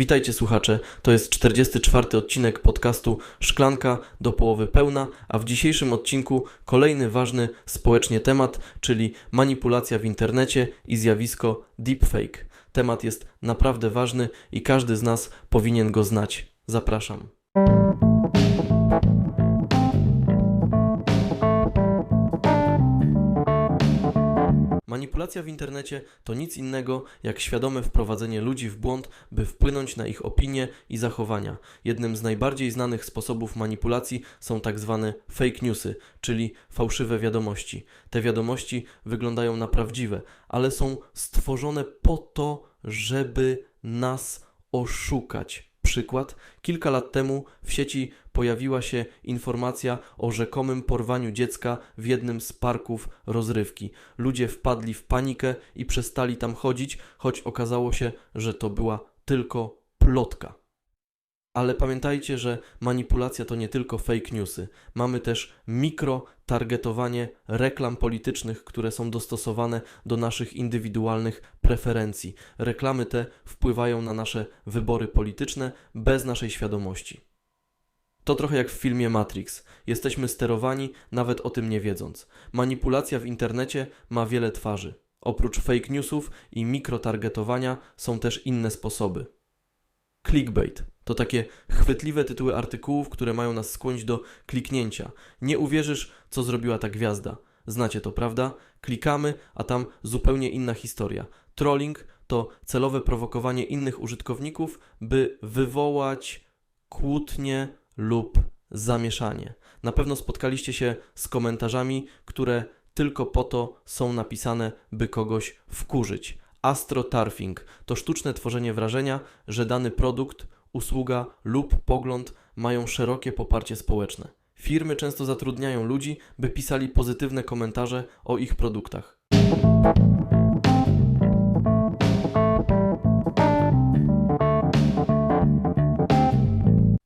Witajcie słuchacze, to jest 44 odcinek podcastu Szklanka do połowy pełna, a w dzisiejszym odcinku kolejny ważny społecznie temat, czyli manipulacja w internecie i zjawisko deepfake. Temat jest naprawdę ważny i każdy z nas powinien go znać. Zapraszam. Manipulacja w internecie to nic innego jak świadome wprowadzenie ludzi w błąd, by wpłynąć na ich opinie i zachowania. Jednym z najbardziej znanych sposobów manipulacji są tak zwane fake newsy, czyli fałszywe wiadomości. Te wiadomości wyglądają na prawdziwe, ale są stworzone po to, żeby nas oszukać. Przykład. Kilka lat temu w sieci pojawiła się informacja o rzekomym porwaniu dziecka w jednym z parków rozrywki. Ludzie wpadli w panikę i przestali tam chodzić, choć okazało się, że to była tylko plotka. Ale pamiętajcie, że manipulacja to nie tylko fake newsy. Mamy też mikro-targetowanie reklam politycznych, które są dostosowane do naszych indywidualnych preferencji. Reklamy te wpływają na nasze wybory polityczne bez naszej świadomości. To trochę jak w filmie Matrix. Jesteśmy sterowani, nawet o tym nie wiedząc. Manipulacja w internecie ma wiele twarzy. Oprócz fake newsów i mikrotargetowania są też inne sposoby. Clickbait to takie chwytliwe tytuły artykułów, które mają nas skłonić do kliknięcia. Nie uwierzysz, co zrobiła ta gwiazda. Znacie to, prawda? Klikamy, a tam zupełnie inna historia. Trolling to celowe prowokowanie innych użytkowników, by wywołać kłótnie lub zamieszanie. Na pewno spotkaliście się z komentarzami, które tylko po to są napisane, by kogoś wkurzyć. Astroturfing to sztuczne tworzenie wrażenia, że dany produkt, usługa lub pogląd mają szerokie poparcie społeczne. Firmy często zatrudniają ludzi, by pisali pozytywne komentarze o ich produktach.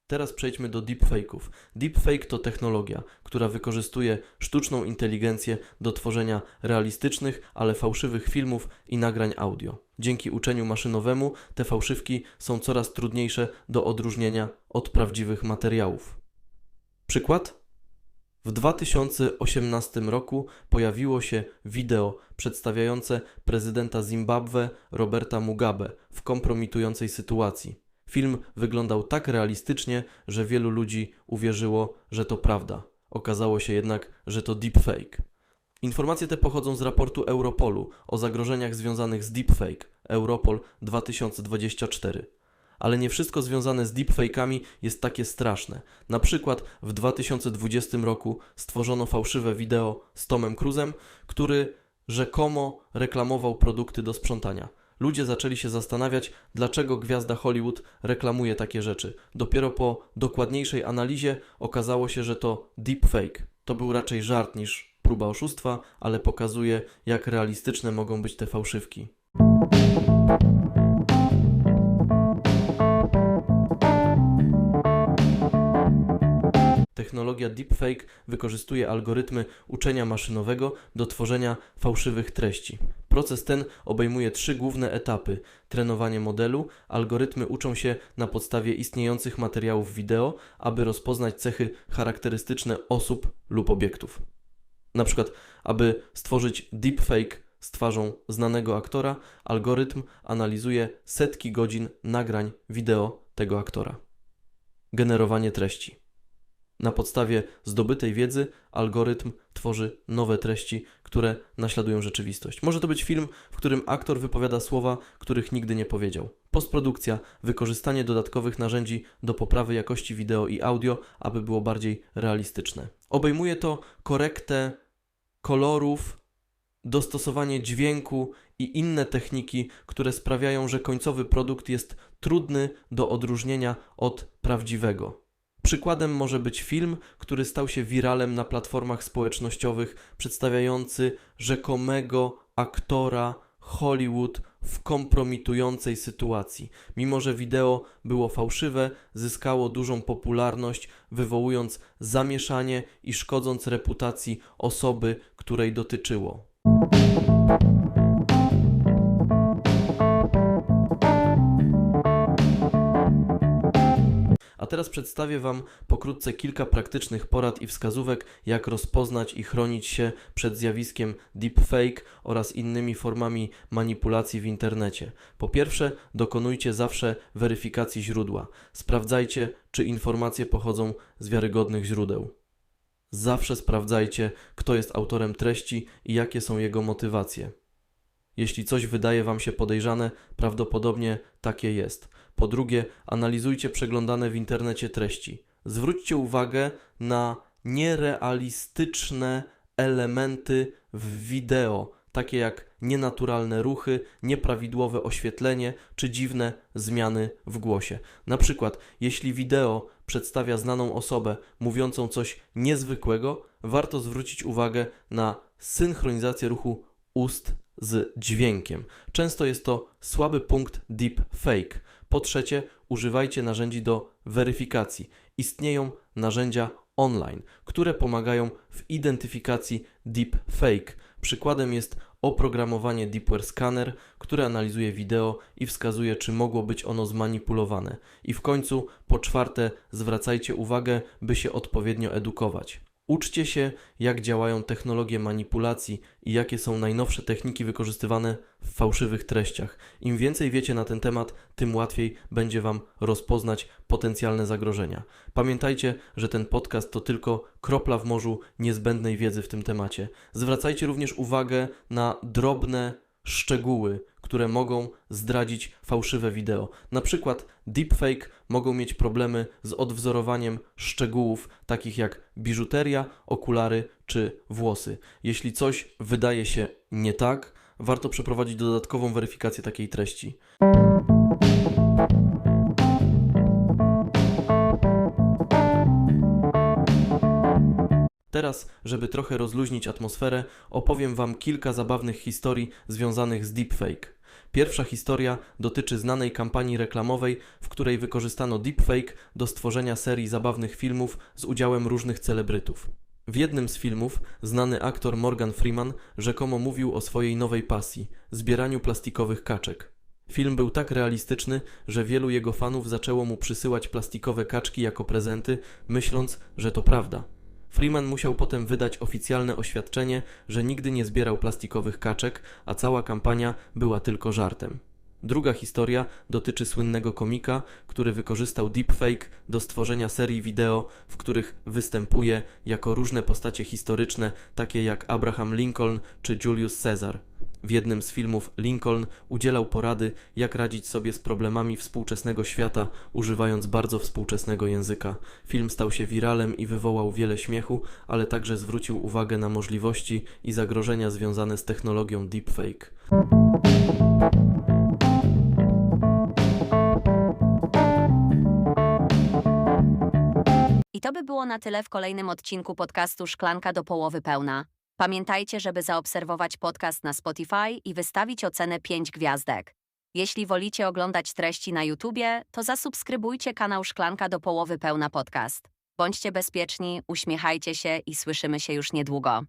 Teraz przejdźmy do deepfake'ów. Deepfake to technologia, która wykorzystuje sztuczną inteligencję do tworzenia realistycznych, ale fałszywych filmów i nagrań audio. Dzięki uczeniu maszynowemu te fałszywki są coraz trudniejsze do odróżnienia od prawdziwych materiałów. Przykład? W 2018 roku pojawiło się wideo przedstawiające prezydenta Zimbabwe Roberta Mugabe w kompromitującej sytuacji. Film wyglądał tak realistycznie, że wielu ludzi uwierzyło, że to prawda. Okazało się jednak, że to deepfake. Informacje te pochodzą z raportu Europolu o zagrożeniach związanych z deepfake Europol 2024. Ale nie wszystko związane z deepfake'ami jest takie straszne. Na przykład w 2020 roku stworzono fałszywe wideo z Tomem Cruzem, który rzekomo reklamował produkty do sprzątania ludzie zaczęli się zastanawiać, dlaczego gwiazda Hollywood reklamuje takie rzeczy. Dopiero po dokładniejszej analizie okazało się, że to deepfake. To był raczej żart niż próba oszustwa, ale pokazuje, jak realistyczne mogą być te fałszywki. Technologia deepfake wykorzystuje algorytmy uczenia maszynowego do tworzenia fałszywych treści. Proces ten obejmuje trzy główne etapy: trenowanie modelu, algorytmy uczą się na podstawie istniejących materiałów wideo, aby rozpoznać cechy charakterystyczne osób lub obiektów. Na przykład, aby stworzyć deepfake z twarzą znanego aktora, algorytm analizuje setki godzin nagrań wideo tego aktora. Generowanie treści. Na podstawie zdobytej wiedzy algorytm tworzy nowe treści, które naśladują rzeczywistość. Może to być film, w którym aktor wypowiada słowa, których nigdy nie powiedział. Postprodukcja, wykorzystanie dodatkowych narzędzi do poprawy jakości wideo i audio, aby było bardziej realistyczne. Obejmuje to korektę kolorów, dostosowanie dźwięku i inne techniki, które sprawiają, że końcowy produkt jest trudny do odróżnienia od prawdziwego. Przykładem może być film, który stał się wiralem na platformach społecznościowych, przedstawiający rzekomego aktora Hollywood w kompromitującej sytuacji. Mimo, że wideo było fałszywe, zyskało dużą popularność, wywołując zamieszanie i szkodząc reputacji osoby, której dotyczyło. A teraz przedstawię Wam pokrótce kilka praktycznych porad i wskazówek, jak rozpoznać i chronić się przed zjawiskiem deepfake oraz innymi formami manipulacji w internecie. Po pierwsze, dokonujcie zawsze weryfikacji źródła. Sprawdzajcie, czy informacje pochodzą z wiarygodnych źródeł. Zawsze sprawdzajcie, kto jest autorem treści i jakie są jego motywacje. Jeśli coś wydaje Wam się podejrzane, prawdopodobnie takie jest. Po drugie, analizujcie przeglądane w internecie treści. Zwróćcie uwagę na nierealistyczne elementy w wideo, takie jak nienaturalne ruchy, nieprawidłowe oświetlenie czy dziwne zmiany w głosie. Na przykład, jeśli wideo przedstawia znaną osobę mówiącą coś niezwykłego, warto zwrócić uwagę na synchronizację ruchu ust z dźwiękiem. Często jest to słaby punkt deepfake. Po trzecie, używajcie narzędzi do weryfikacji. Istnieją narzędzia online, które pomagają w identyfikacji deepfake. Przykładem jest oprogramowanie Deepware Scanner, które analizuje wideo i wskazuje, czy mogło być ono zmanipulowane. I w końcu, po czwarte, zwracajcie uwagę, by się odpowiednio edukować. Uczcie się, jak działają technologie manipulacji i jakie są najnowsze techniki wykorzystywane w fałszywych treściach. Im więcej wiecie na ten temat, tym łatwiej będzie Wam rozpoznać potencjalne zagrożenia. Pamiętajcie, że ten podcast to tylko kropla w morzu niezbędnej wiedzy w tym temacie. Zwracajcie również uwagę na drobne szczegóły, które mogą zdradzić fałszywe wideo. Na przykład deepfake mogą mieć problemy z odwzorowaniem szczegółów takich jak biżuteria, okulary czy włosy. Jeśli coś wydaje się nie tak, warto przeprowadzić dodatkową weryfikację takiej treści. Teraz, żeby trochę rozluźnić atmosferę, opowiem Wam kilka zabawnych historii związanych z deepfake. Pierwsza historia dotyczy znanej kampanii reklamowej, w której wykorzystano deepfake do stworzenia serii zabawnych filmów z udziałem różnych celebrytów. W jednym z filmów znany aktor Morgan Freeman rzekomo mówił o swojej nowej pasji zbieraniu plastikowych kaczek. Film był tak realistyczny, że wielu jego fanów zaczęło mu przysyłać plastikowe kaczki jako prezenty, myśląc, że to prawda. Freeman musiał potem wydać oficjalne oświadczenie, że nigdy nie zbierał plastikowych kaczek, a cała kampania była tylko żartem. Druga historia dotyczy słynnego komika, który wykorzystał deepfake do stworzenia serii wideo, w których występuje jako różne postacie historyczne, takie jak Abraham Lincoln czy Julius Caesar. W jednym z filmów Lincoln udzielał porady, jak radzić sobie z problemami współczesnego świata, używając bardzo współczesnego języka. Film stał się wiralem i wywołał wiele śmiechu, ale także zwrócił uwagę na możliwości i zagrożenia związane z technologią deepfake. I to by było na tyle w kolejnym odcinku podcastu Szklanka do połowy pełna. Pamiętajcie, żeby zaobserwować podcast na Spotify i wystawić ocenę 5 gwiazdek. Jeśli wolicie oglądać treści na YouTubie, to zasubskrybujcie kanał Szklanka do połowy pełna podcast. Bądźcie bezpieczni, uśmiechajcie się i słyszymy się już niedługo.